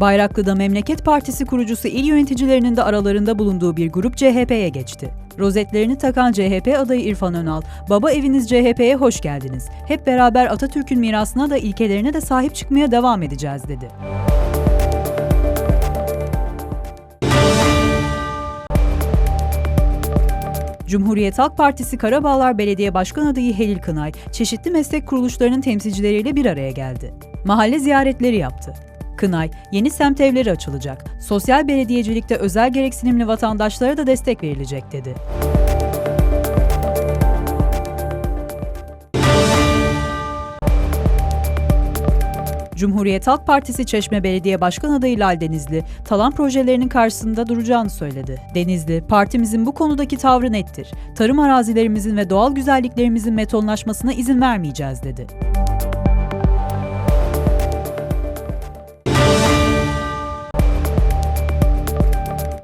Bayraklı'da Memleket Partisi kurucusu il yöneticilerinin de aralarında bulunduğu bir grup CHP'ye geçti. Rozetlerini takan CHP adayı İrfan Önal, "Baba eviniz CHP'ye hoş geldiniz. Hep beraber Atatürk'ün mirasına da ilkelerine de sahip çıkmaya devam edeceğiz." dedi. Cumhuriyet Halk Partisi Karabağlar Belediye Başkan adayı Helil Kınay, çeşitli meslek kuruluşlarının temsilcileriyle bir araya geldi. Mahalle ziyaretleri yaptı. Kınay, yeni semt evleri açılacak. Sosyal belediyecilikte özel gereksinimli vatandaşlara da destek verilecek dedi. Cumhuriyet Halk Partisi Çeşme Belediye Başkan adayı Lal Denizli, talan projelerinin karşısında duracağını söyledi. Denizli, partimizin bu konudaki tavrı nettir. Tarım arazilerimizin ve doğal güzelliklerimizin betonlaşmasına izin vermeyeceğiz dedi.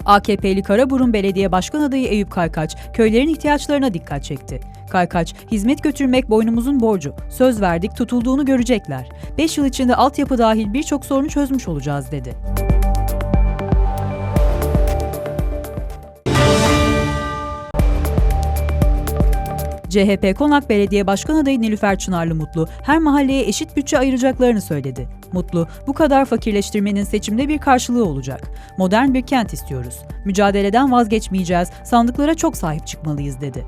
AKP'li Karaburun Belediye Başkan adayı Eyüp Kaykaç, köylerin ihtiyaçlarına dikkat çekti. Kaykaç, hizmet götürmek boynumuzun borcu. Söz verdik, tutulduğunu görecekler. 5 yıl içinde altyapı dahil birçok sorunu çözmüş olacağız dedi. CHP Konak Belediye Başkan adayı Nilüfer Çınarlı Mutlu, her mahalleye eşit bütçe ayıracaklarını söyledi. Mutlu, bu kadar fakirleştirmenin seçimde bir karşılığı olacak. Modern bir kent istiyoruz. Mücadeleden vazgeçmeyeceğiz, sandıklara çok sahip çıkmalıyız dedi.